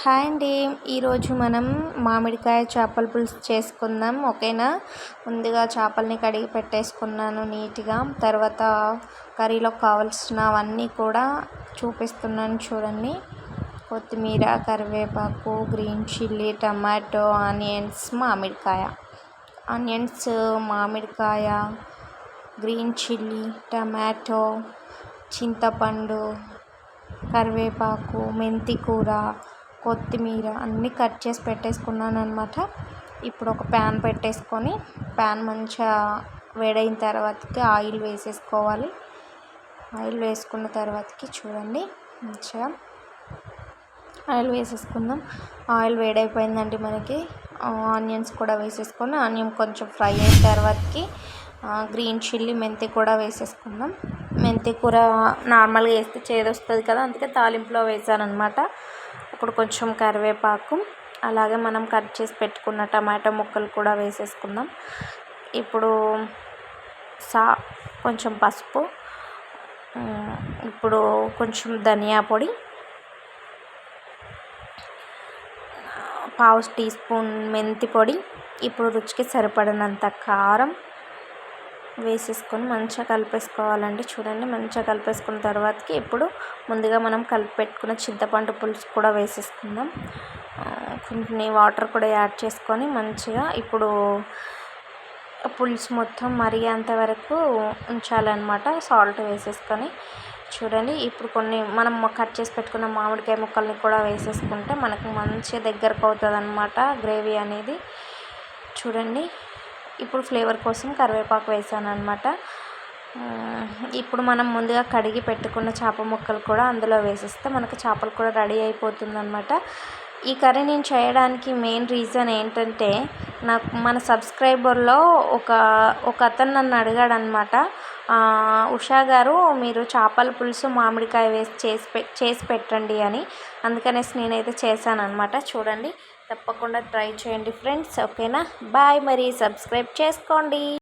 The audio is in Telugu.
హాయ్ అండి. ఈరోజు మనం మామిడికాయ చేపల పులుసు చేసుకుందాం ఓకేనా? ముందుగా చేపల్ని కడిగి పెట్టేసుకున్నాను నీట్గా. తర్వాత కర్రీలో కావాల్సినవన్నీ కూడా చూపిస్తున్నాను చూడండి. కొత్తిమీర కరివేపాకు గ్రీన్ చిల్లీ టమాటో ఆనియన్స్ మామిడికాయ. ఆనియన్స్ మామిడికాయ గ్రీన్ చిల్లీ టమాటో చింతపండు కరివేపాకు మెంతి కూర కొత్తిమీర అన్నీ కట్ చేసి పెట్టేసుకున్నాను అనమాట ఇప్పుడు ఒక ప్యాన్ పెట్టేసుకొని ప్యాన్ మంచిగా వేడైన తర్వాతకి ఆయిల్ వేసేసుకోవాలి. ఆయిల్ వేసుకున్న తర్వాతకి చూడండి మంచిగా ఆయిల్ వేసేసుకుందాం. ఆయిల్ వేడైపోయిందండి మనకి. ఆనియన్స్ కూడా వేసేసుకొని ఆనియన్ కొంచెం ఫ్రై అయిన తర్వాతకి గ్రీన్ చిల్లీ మెంతి కూడా వేసేసుకుందాం. మెంతి కూర నార్మల్గా వేస్తే చేదొస్తుంది కదా అందుకే తాలింపులో వేసాను అనమాట ఇప్పుడు కొంచెం కరివేపాకు అలాగే మనం కట్ చేసి పెట్టుకున్న టమాటో ముక్కలు కూడా వేసేసుకుందాం. ఇప్పుడు సా కొంచెం పసుపు ఇప్పుడు కొంచెం ధనియా పొడి పావు టీ స్పూన్ మెంతి పొడి ఇప్పుడు రుచికి సరిపడినంత కారం వేసేసుకొని మంచిగా కలిపేసుకోవాలండి. చూడండి మంచిగా కలిపేసుకున్న తర్వాతకి ఇప్పుడు ముందుగా మనం కలిపి పెట్టుకున్న చింతపండు పులుసు కూడా వేసేసుకుందాం. కొన్ని వాటర్ కూడా యాడ్ చేసుకొని మంచిగా ఇప్పుడు పులుసు మొత్తం మరిగేంత వరకు ఉంచాలన్నమాట. సాల్ట్ వేసేసుకొని చూడండి ఇప్పుడు కొన్ని మనం కట్ చేసి పెట్టుకున్న మామిడికాయ ముక్కల్ని కూడా వేసేసుకుంటే మనకు మంచిగా దగ్గరకు అవుతుంది అనమాట గ్రేవీ అనేది. చూడండి ఇప్పుడు ఫ్లేవర్ కోసం కరివేపాకు వేసాను అనమాట ఇప్పుడు మనం ముందుగా కడిగి పెట్టుకున్న చేప ముక్కలు కూడా అందులో వేసేస్తే మనకు చేపలు కూడా రెడీ అయిపోతుంది అనమాట ఈ కర్రీ నేను చేయడానికి మెయిన్ రీజన్ ఏంటంటే నాకు మన సబ్స్క్రైబర్లో ఒక ఒక అతను నన్ను అడిగాడు అనమాట ఉషా గారు మీరు చేపల పులుసు మామిడికాయ వేసి చేసి పె చేసి పెట్టండి అని. అందుకనేసి నేనైతే చేశాను అనమాట చూడండి తప్పకుండా ట్రై చేయండి ఫ్రెండ్స్ ఓకేనా? బాయ్ మరి సబ్స్క్రైబ్ చేసుకోండి.